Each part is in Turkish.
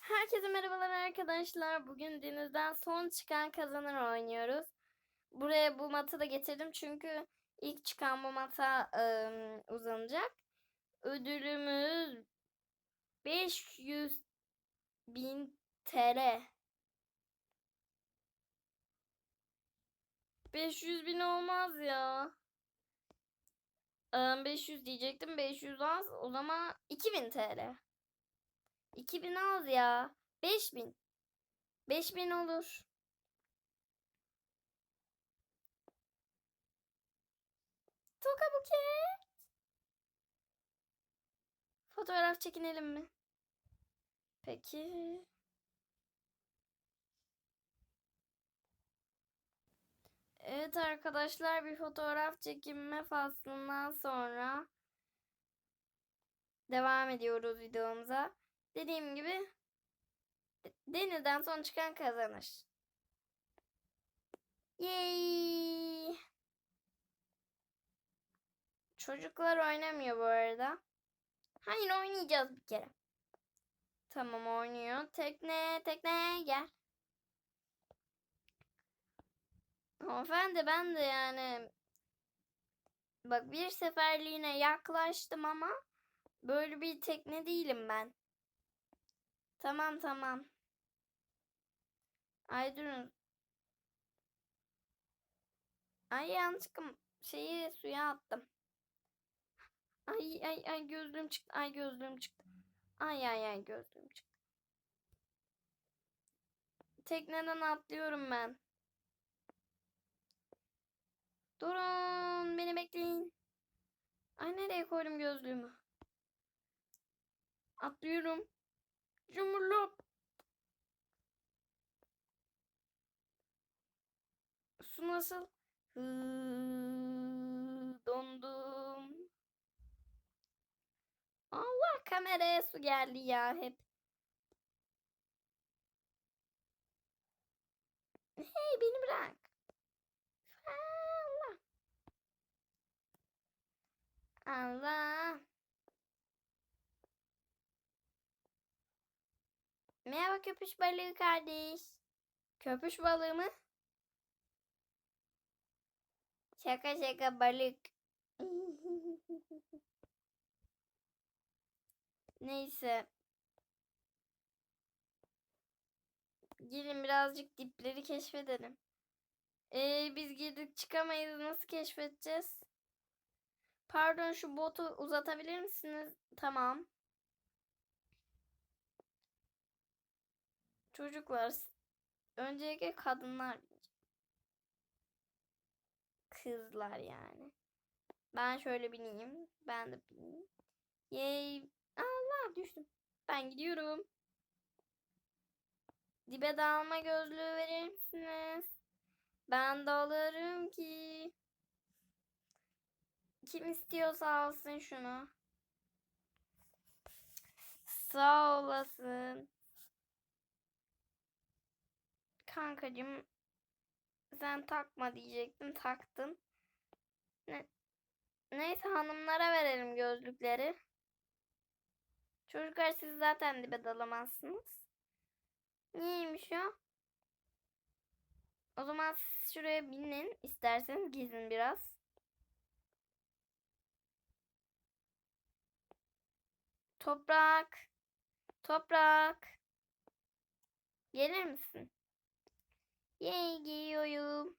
Herkese merhabalar arkadaşlar. Bugün denizden son çıkan kazanır oynuyoruz. Buraya bu matı da getirdim çünkü ilk çıkan bu mata ım, uzanacak. Ödülümüz 500 bin TL. 500 bin olmaz ya. Im, 500 diyecektim. 500 az. O zaman 2000 TL. 2000 az ya. 5000. 5000 olur. Toka buket. Fotoğraf çekinelim mi? Peki. Evet arkadaşlar bir fotoğraf çekinme faslından sonra devam ediyoruz videomuza. Dediğim gibi de- denizden son çıkan kazanır. Yay! Çocuklar oynamıyor bu arada. Hayır oynayacağız bir kere. Tamam oynuyor. Tekne, tekne gel. Hanımefendi ben de yani bak bir seferliğine yaklaştım ama böyle bir tekne değilim ben. Tamam tamam. Ay durun. Ay yanlışlıkla şeyi suya attım. Ay ay ay gözlüğüm çıktı. Ay gözlüğüm çıktı. Ay ay ay gözlüğüm çıktı. Tekneden atlıyorum ben. Durun beni bekleyin. Ay nereye koydum gözlüğümü? Atlıyorum. Cumhurlop. Su nasıl? Hıı, dondum. Allah kameraya su geldi ya hep. Hey beni bırak. Allah. Allah. Merhaba köpüş balığı kardeş. Köpüş balığı mı? Şaka şaka balık. Neyse. Gelin birazcık dipleri keşfedelim. Ee, biz girdik çıkamayız. Nasıl keşfedeceğiz? Pardon şu botu uzatabilir misiniz? Tamam. Çocuklar. Öncelikle kadınlar. Kızlar yani. Ben şöyle bineyim. Ben de bineyim. Yay. Allah düştüm. Ben gidiyorum. Dibe dalma gözlüğü verir misiniz? Ben de alırım ki. Kim istiyorsa alsın şunu. Sağ olasın. Kankacığım sen takma diyecektim taktın. Ne? Neyse hanımlara verelim gözlükleri. Çocuklar siz zaten dibe dalamazsınız. Niyeymiş o? O zaman siz şuraya binin. isterseniz gezin biraz. Toprak. Toprak. Gelir misin? Yay giyiyorum.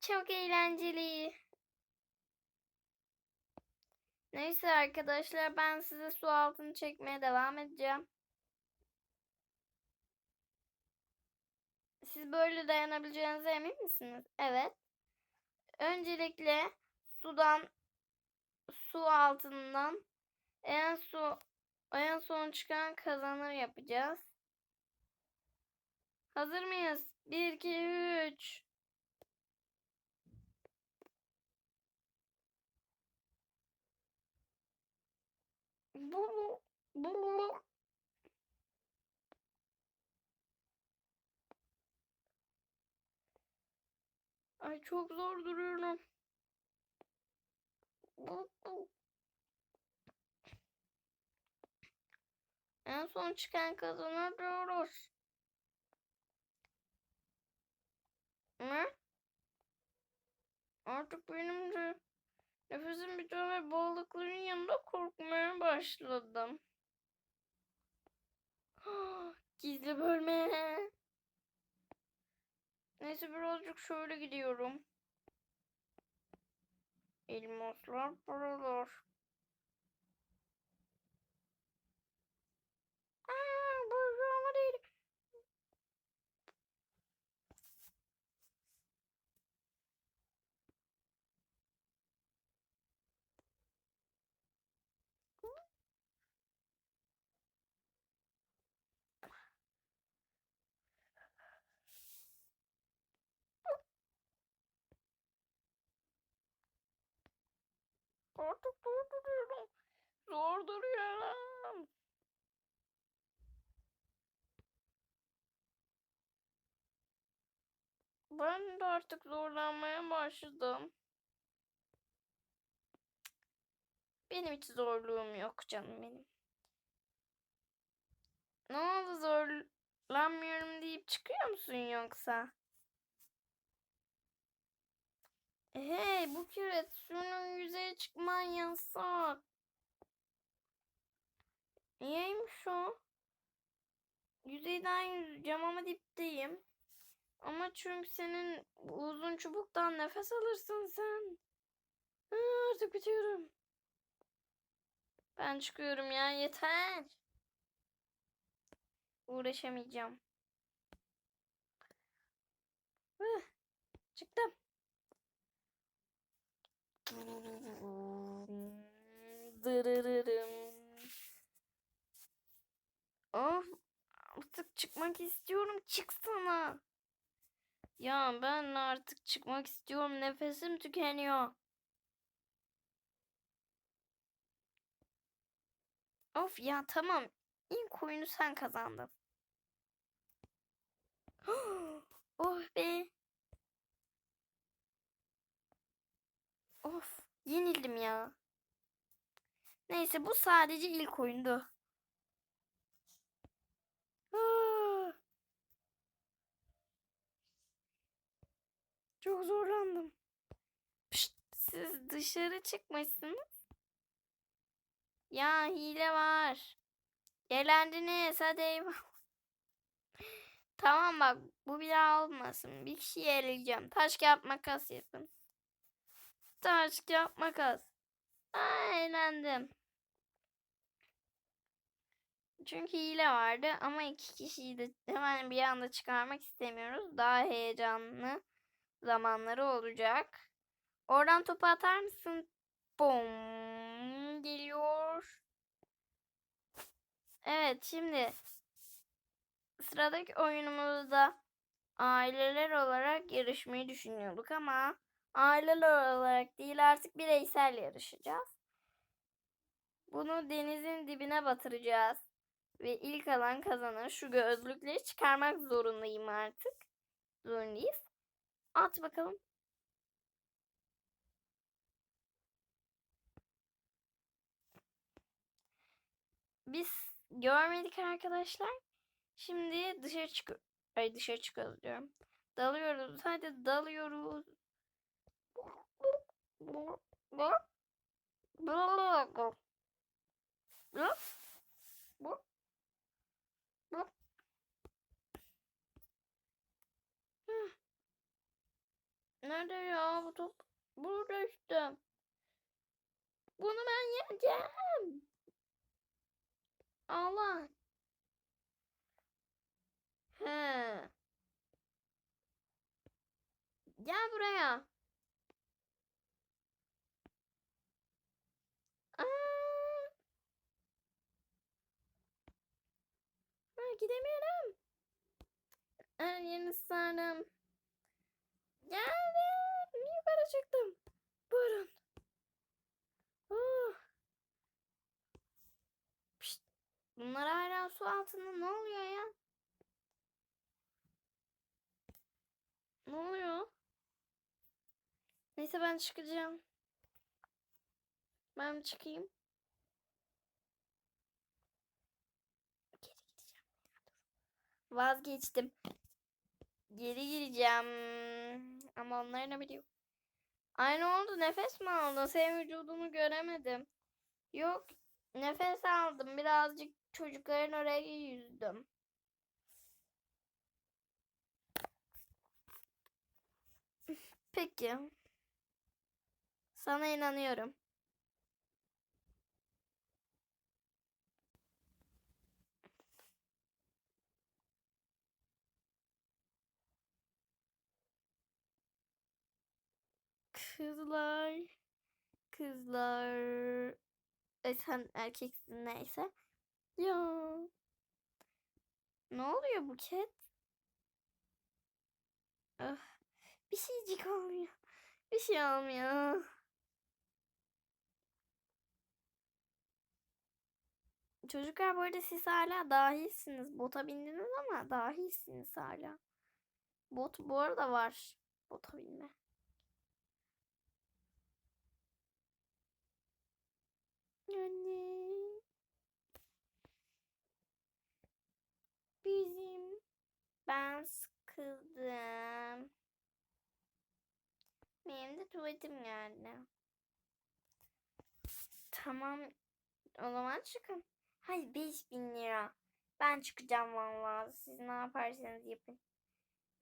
Çok eğlenceli. Neyse arkadaşlar ben size su altını çekmeye devam edeceğim. Siz böyle dayanabileceğinize emin misiniz? Evet. Öncelikle sudan su altından en su en son çıkan kazanır yapacağız. Hazır mıyız? 1 2 3 Bu bu bu Ay çok zor duruyorum. En son çıkan kazanır diyoruz. Ne? Artık benim de nefesim bitiyor ve balıkların yanında korkmaya başladım. Gizli bölme. Neyse birazcık şöyle gidiyorum. El motor por dos. Artık durduruyorum. Zor duruyorum. Ben de artık zorlanmaya başladım. Benim hiç zorluğum yok canım benim. Ne oldu zorlanmıyorum deyip çıkıyor musun yoksa? Hey bu küret suyun yüzeye çıkman yasak. Niyeymiş o? Yüzeyden yüzeceğim ama dipteyim. Ama çünkü senin uzun çubuktan nefes alırsın sen. Ha, artık bitiyorum. Ben çıkıyorum ya yeter. Uğraşamayacağım. Hıh, çıktım. Dırırırım. Of artık çıkmak istiyorum çıksana. Ya ben artık çıkmak istiyorum nefesim tükeniyor. Of ya tamam. İlk oyunu sen kazandın. oh be. Of yenildim ya. Neyse bu sadece ilk oyundu. Ah. Çok zorlandım. Pişt, siz dışarı çıkmışsınız. Ya hile var. Eğlendiniz hadi eyvallah. Tamam bak bu bir daha olmasın. Bir kişiyi eleyeceğim. Taş kağıt makas yapın. Taş kağıt makas. Aa, eğlendim. Çünkü hile vardı ama iki kişiyi de hemen bir anda çıkarmak istemiyoruz. Daha heyecanlı zamanları olacak. Oradan topu atar mısın? Bom geliyor. Evet şimdi sıradaki oyunumuzda aileler olarak yarışmayı düşünüyorduk ama aileler olarak değil artık bireysel yarışacağız. Bunu denizin dibine batıracağız. Ve ilk alan kazanır. Şu gözlükleri çıkarmak zorundayım artık. Zorundayız. At bakalım. Biz görmedik arkadaşlar. Şimdi dışarı çık Ay dışarı çıkıyoruz diyorum. Dalıyoruz. Hadi dalıyoruz. Nerede ya bu top? Burada işte. Bunu ben yiyeceğim. Allah. He. Gel buraya. Aa. Gidemiyorum. Her yerini sardım. Geldim. Yukarı çıktım. Buyurun. Uh. Pişt. Bunlar hala su altında ne oluyor ya? Ne oluyor? Neyse ben çıkacağım. Ben çıkayım. Geri gideceğim. Vazgeçtim. Geri gireceğim. Ama onlar ne biliyor? Ay ne oldu? Nefes mi aldın? Senin vücudunu göremedim. Yok. Nefes aldım. Birazcık çocukların oraya yüzdüm. Peki. Sana inanıyorum. Kızlar. Kızlar. E sen erkeksin neyse. Ya. Ne oluyor Buket? Ah, bir şeycik olmuyor. Bir şey olmuyor. Çocuklar bu arada siz hala dahilsiniz. Bota bindiniz ama dahilsiniz hala. Bot bu arada var. Bota binme. Anne. Bizim. Ben sıkıldım. Benim de tuvaletim geldi. Tamam. O zaman çıkın. Hayır 5000 lira. Ben çıkacağım vallahi. Siz ne yaparsanız yapın.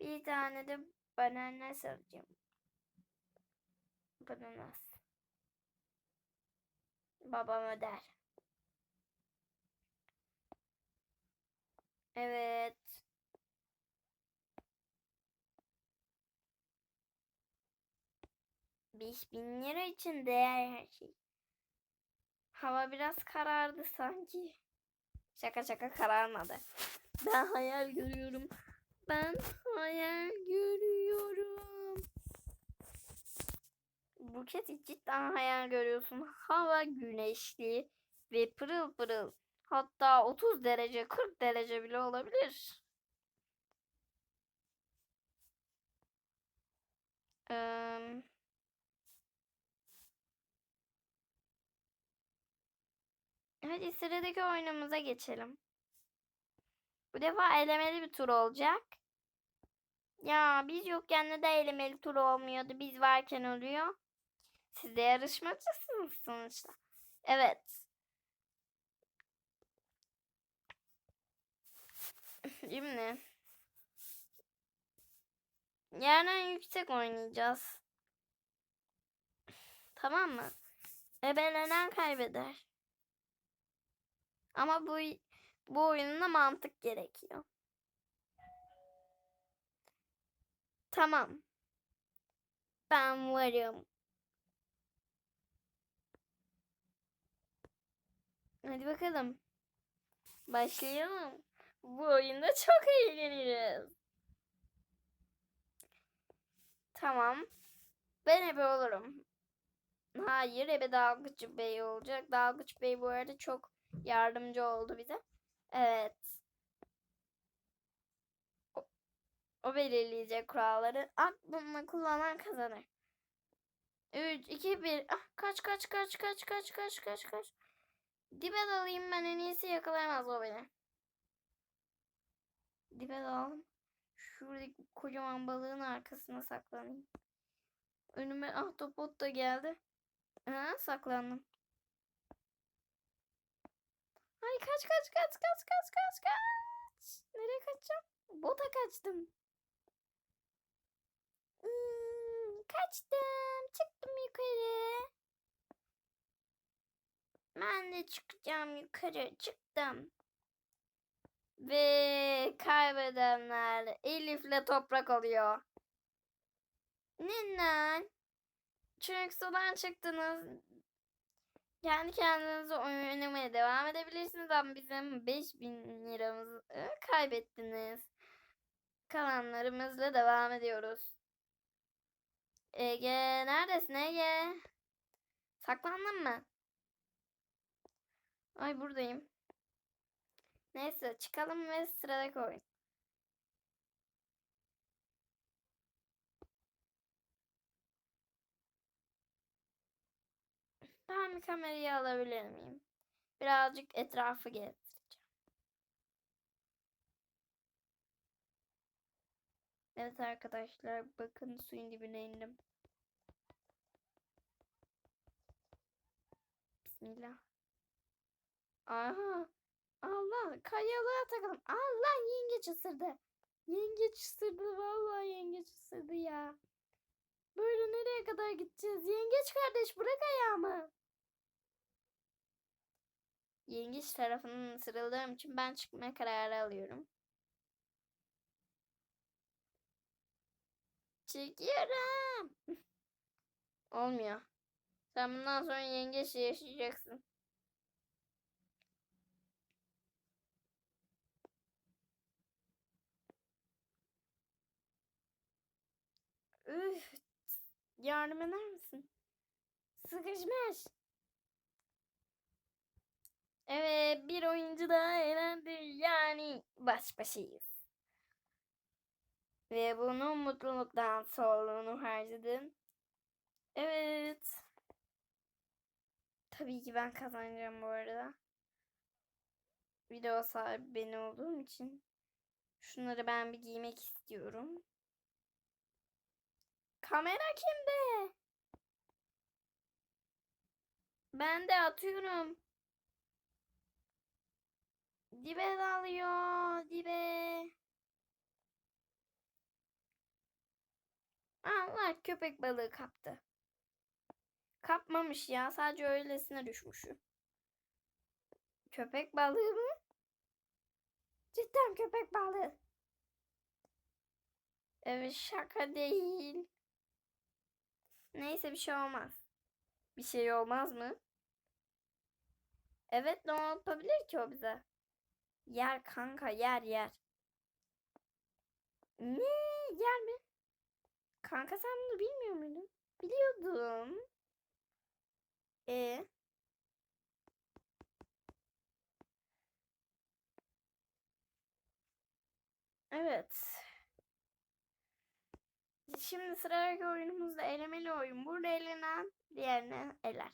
Bir tane de bananas alacağım. Bananas. Babam öder. Evet. Beş bin lira için değer her şey. Hava biraz karardı sanki. Şaka şaka kararmadı. Ben hayal görüyorum. Ben hayal görüyorum. Buket cidden hayal görüyorsun. Hava güneşli ve pırıl pırıl. Hatta 30 derece 40 derece bile olabilir. Eee... Hadi sıradaki oyunumuza geçelim. Bu defa elemeli bir tur olacak. Ya biz yokken de elemeli tur olmuyordu. Biz varken oluyor. Siz de yarışmacısınız sonuçta. Evet. Şimdi. Yerden yüksek oynayacağız. Tamam mı? Ebelenen kaybeder. Ama bu bu oyununda mantık gerekiyor. Tamam. Ben varım. Hadi bakalım. Başlayalım. Bu oyunda çok eğleniriz. Tamam. Ben ebe olurum. Hayır ebe Dalgıç Bey olacak. Dalgıç Bey bu arada çok yardımcı oldu bize. Evet. O, o belirleyecek kuralları. Aklını kullanan kazanır. 3, 2, 1. Ah, kaç kaç kaç kaç kaç kaç kaç kaç. Dibe dalayım ben en iyisi yakalayamaz o beni. Dibe dalalım. Şuradaki kocaman balığın arkasına saklanayım. Önüme ahtapot da geldi. Ha, saklandım. Ay kaç kaç kaç kaç kaç kaç kaç. Nereye kaçacağım? Bota kaçtım. Hmm, kaçtım. Çıktım yukarı. Ben de çıkacağım yukarı. Çıktım. Ve kaybedenler Elif'le toprak oluyor. Neden? Çünkü sudan çıktınız. Kendi kendinize oyun oynamaya devam edebilirsiniz ama bizim 5000 liramızı kaybettiniz. Kalanlarımızla devam ediyoruz. Ege neredesin Ege? Saklandın mı? Ay buradayım. Neyse çıkalım ve sıradaki oyun. Ben bir kamerayı alabilir miyim? Birazcık etrafı gezdireceğim. Evet arkadaşlar bakın suyun dibine indim. Bismillah. Aha. Allah kayalığa takalım. Allah yengeç ısırdı. Yengeç ısırdı vallahi yengeç ısırdı ya. Böyle nereye kadar gideceğiz? Yengeç kardeş bırak ayağımı. Yengeç tarafından ısırıldığım için ben çıkmaya kararı alıyorum. Çekiyorum. Olmuyor. Sen bundan sonra yengeçle yaşayacaksın. Üf, yardım eder misin? Sıkışmış. Evet, bir oyuncu daha elendi. Yani baş başayız. Ve bunu mutluluktan soluğunu harcadım. Evet. Tabii ki ben kazanacağım bu arada. Video sahibi ben olduğum için. Şunları ben bir giymek istiyorum. Kamera kimde? Ben de atıyorum. Dibe dalıyor. Dibe. Allah köpek balığı kaptı. Kapmamış ya. Sadece öylesine düşmüş. Köpek balığı mı? Cidden köpek balığı. Evet şaka değil. Neyse bir şey olmaz. Bir şey olmaz mı? Evet ne yapabilir ki o bize? Yer kanka yer yer. Ne yer mi? Kanka sen bunu bilmiyor muydun? Biliyordum. E Evet. Şimdi sıradaki oyunumuzda elemeli oyun. Burada elenen diğerine eler.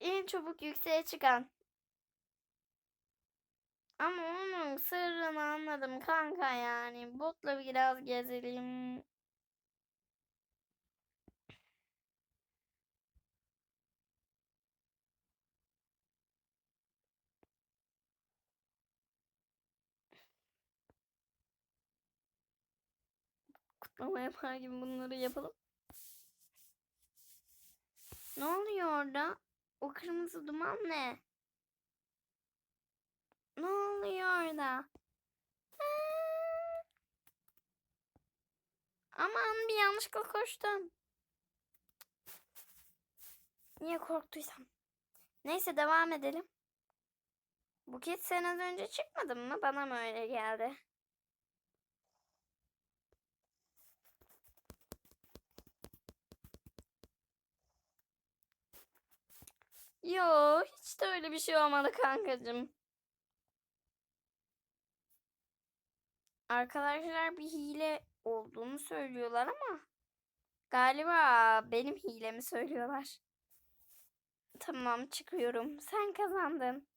En çabuk yükseğe çıkan. Ama onun sırrını anladım kanka yani. Botla biraz gezelim. Kutlama yapar gibi bunları yapalım. Ne oluyor orada? O kırmızı duman ne? Ne oluyor orada? Aman bir yanlışlıkla koştum. Niye korktuysam. Neyse devam edelim. Buket sen az önce çıkmadın mı? Bana mı öyle geldi? Yo, hiç de öyle bir şey olmadı kankacığım. Arkadaşlar bir hile olduğunu söylüyorlar ama galiba benim hilemi söylüyorlar. Tamam çıkıyorum. Sen kazandın.